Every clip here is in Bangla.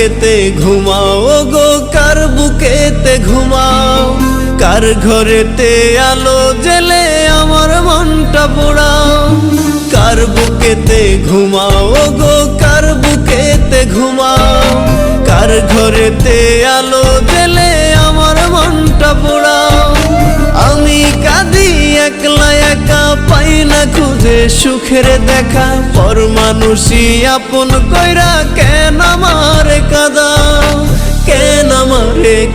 বুকেতে ঘুমাও গো, কার বুকেতে ঘুমাও? কার ঘরেতে আলো জেলে আমার মনটা পোড়াও? কার বুকেতে ঘুমাও গো, কার বুকেতে ঘুমাও? কার ঘরেতে আলো জেলে আমার মনটা পোড়াও? আমি কাঁদি একলা একা, পাই না খুঁজে সুখের দেখা। পর মানুষই আপন কইরা কেন আমারে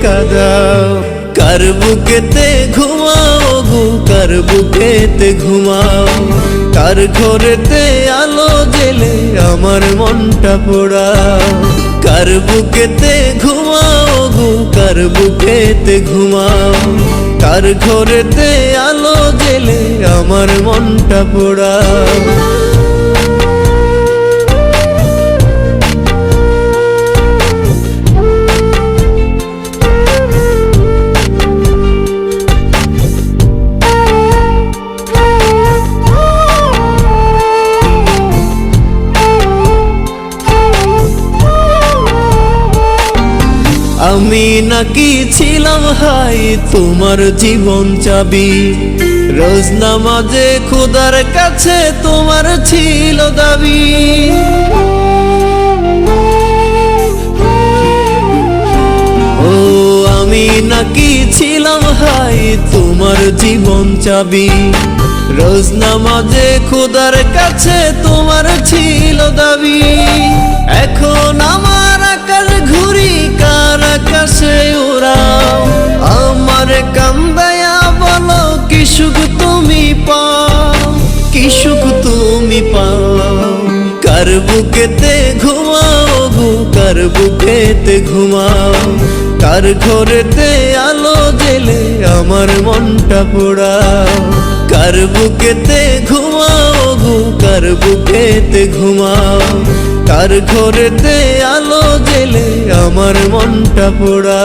কাদাও কার বুকেতে ঘুমাও গো কার বুকেতে ঘুমাও কার ঘরেতে আলো জেলে আমার মনটা পোড়াও কার বুকেতে ঘুমাও গো কার বুকেতে ঘুমাও কার ঘরেতে আলো জেলে আমার মনটা পোড়াও নাকি ছিলাম হাই তোমার জীবন চাবি? রোজ নামাজে খুদার কাছে তোমার ছিল দাবি। ও, আমি নাকি ছিলাম হাই তোমার জীবন চাবি? রোজ নামাজে খুদার কাছে তোমার ছিল দাবি। এখন আমার আকাশ ঘুরি আকাশে ওরাও। আমার কান্দায়া বলো, কি তুমি পাও? কি তুমি পাও? কার বুকেতে ঘুমাও গো, কার বুকেতে ঘুমাও? কার ঘরেতে আলো জেলে আমার মনটা পোড়াও? কার বুকেতে ঘুমাও গো, কার বুকেতে ঘুমাও? কার ঘরেতে আলো জেলে আমার মনটা পোড়া।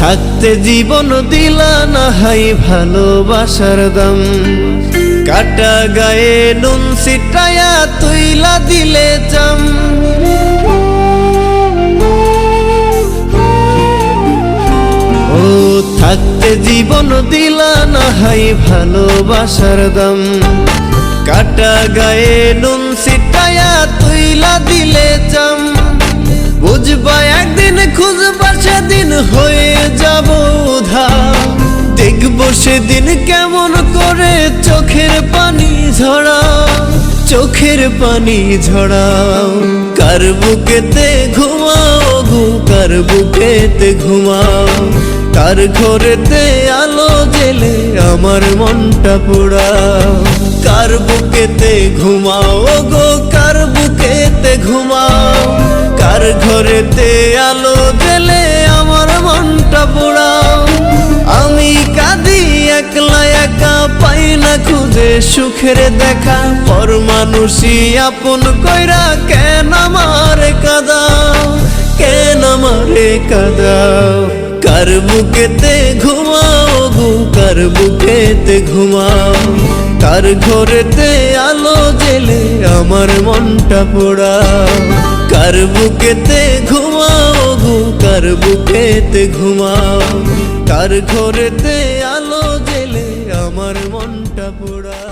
থাকতে জীবন দিলা না হাই ভালোবাসার দাম। কাটা গায়ে নুন সিটায়া তুইলা দিলে চাম। ও থাকতে জীবন দিলা না হাই ভালোবাসার দাম। কাটা গায়ে নুন সিটায়া তুইলা দিলে চাম। বুঝবা একদিন খুঁজবা সেদিন হয়ে যাব দেখব সেদিন কেমন করে চোখের পানি ঝরাও, চোখের পানি ঝরাও। কার বুকেতে ঘুমাও গো, কার বুকেতে ঘুমাও। কার ঘরেতে আলো জেলে আমার মনটা পোড়াও। কার বুকেতে ঘুমাও গো, কার সুখের দেখা, পর মানুষই আপন কইরা, কেন আমার কাদাও? কেন মারে কাদাও? কার বুকেতে ঘুমাও গু? কার বুকেতে ঘুমাও? কার ঘরেতে আলো জেলে আমার মনটা পোড়াও? কার বুকেতে ঘুমাও গু? কার বুকেতে ঘুমাও? কার ঘরেতে আলো জেলে আমার মনটা পোড়াও?